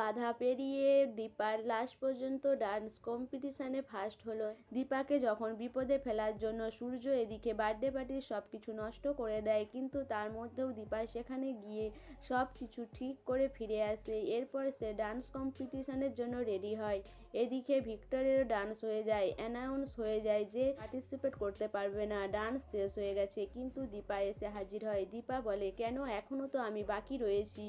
বাধা পেরিয়ে দীপা লাস্ট পর্যন্ত ডান্স কম্পিটিশানে ফার্স্ট হলো। দীপাকে যখন বিপদে ফেলার জন্য সূর্য এদিকে বার্থডে পার্টির সব কিছু নষ্ট করে দেয়, কিন্তু তার মধ্যেও দীপা সেখানে গিয়ে সব কিছু ঠিক করে ফিরে আসে। এরপর সে ডান্স কম্পিটিশানের জন্য রেডি হয়। এদিকে ভিক্টরেরও ডান্স হয়ে যায় অ্যানাউন্স হয়ে যায় যে পার্টিসিপেট করতে পারবে না। ডান্স শেষ হয়ে গেছে, কিন্তু দীপা এসে হাজির হয়। দীপা বলে, কেন? এখনও তো আমি বাকি রয়েছি।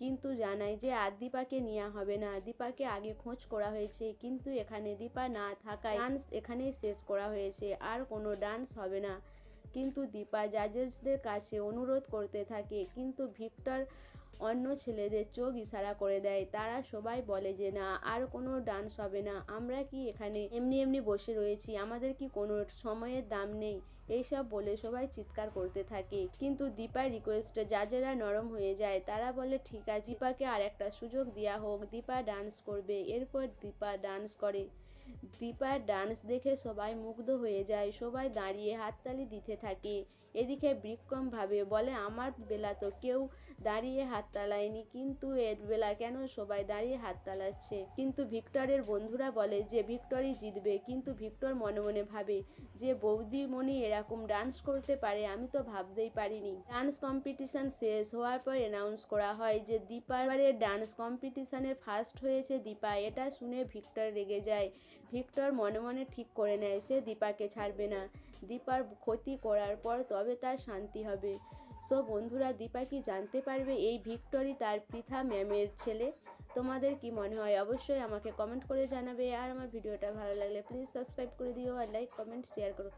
কিন্তু জানায় যে আর দীপাকে নেওয়া হবে না। দীপাকে আগে খোঁজ করা হয়েছে, কিন্তু এখানে দীপা না থাকায় ডান্স এখানেই শেষ করা হয়েছে, আর কোনো ডান্স হবে না। কিন্তু দীপা জাজেসদের কাছে অনুরোধ করতে থাকে, কিন্তু ভিক্টর অন্য ছেলেদের চোখ ইশারা করে দেয়। তারা সবাই বলে যে, না, আর কোনো ডান্স হবে না। আমরা কি এখানে এমনি এমনি বসে রয়েছি? আমাদের কি কোনো সময়ের দাম নেই? এইসব বলে সবাই চিৎকার করতে থাকে। কিন্তু দীপার রিকোয়েস্টে জাজেরা নরম হয়ে যায়, তারা বলে, ঠিক আছে, দীপাকে আর একটা সুযোগ দেওয়া হোক। দীপা ডান্স করবে। এরপর দীপা ডান্স করে। দীপার ডান্স দেখে সবাই মুগ্ধ হয়ে যায়। সবাই দাঁড়িয়ে হাততালি দিতে থাকে। এদিকে বিক্রম ভাবে বলে, আমার বেলা তো কেউ দাঁড়িয়ে হাত তালায়নি। কিন্তু এর বেলা কেন সবাই দাঁড়িয়ে হাত তালাচ্ছে? কিন্তু ভিক্টরের বন্ধুরা বলে যে, ভিক্টরই জিতবে। কিন্তু ভিক্টর মনে মনে ভাবে যে, বৌদিমণি এরকম ডান্স করতে পারে, আমি তো ভাবতেই পারিনি। ডান্স কম্পিটিশন শেষ হওয়ার পর অ্যানাউন্স করা হয় যে দীপারের ডান্স কম্পিটিশনের ফার্স্ট হয়েছে দীপা। এটা শুনে ভিক্টর রেগে যায়। ভিক্টর মনে মনে ঠিক করে নেয়, সে দীপাকে ছাড়বে না। দীপার ক্ষতি করার পর তবে তার শান্তি হবে। সো বন্ধুরা, দীপা কি জানতে পারবে এই ভিক্টরি তার পৃথা ম্যামের ছেলে? তোমাদের কি মনে হয়? অবশ্যই আমাকে কমেন্ট করে জানাবে। আর আমার ভিডিওটা ভালো লাগলে প্লিজ সাবস্ক্রাইব করে দিও আর লাইক কমেন্ট শেয়ার করো।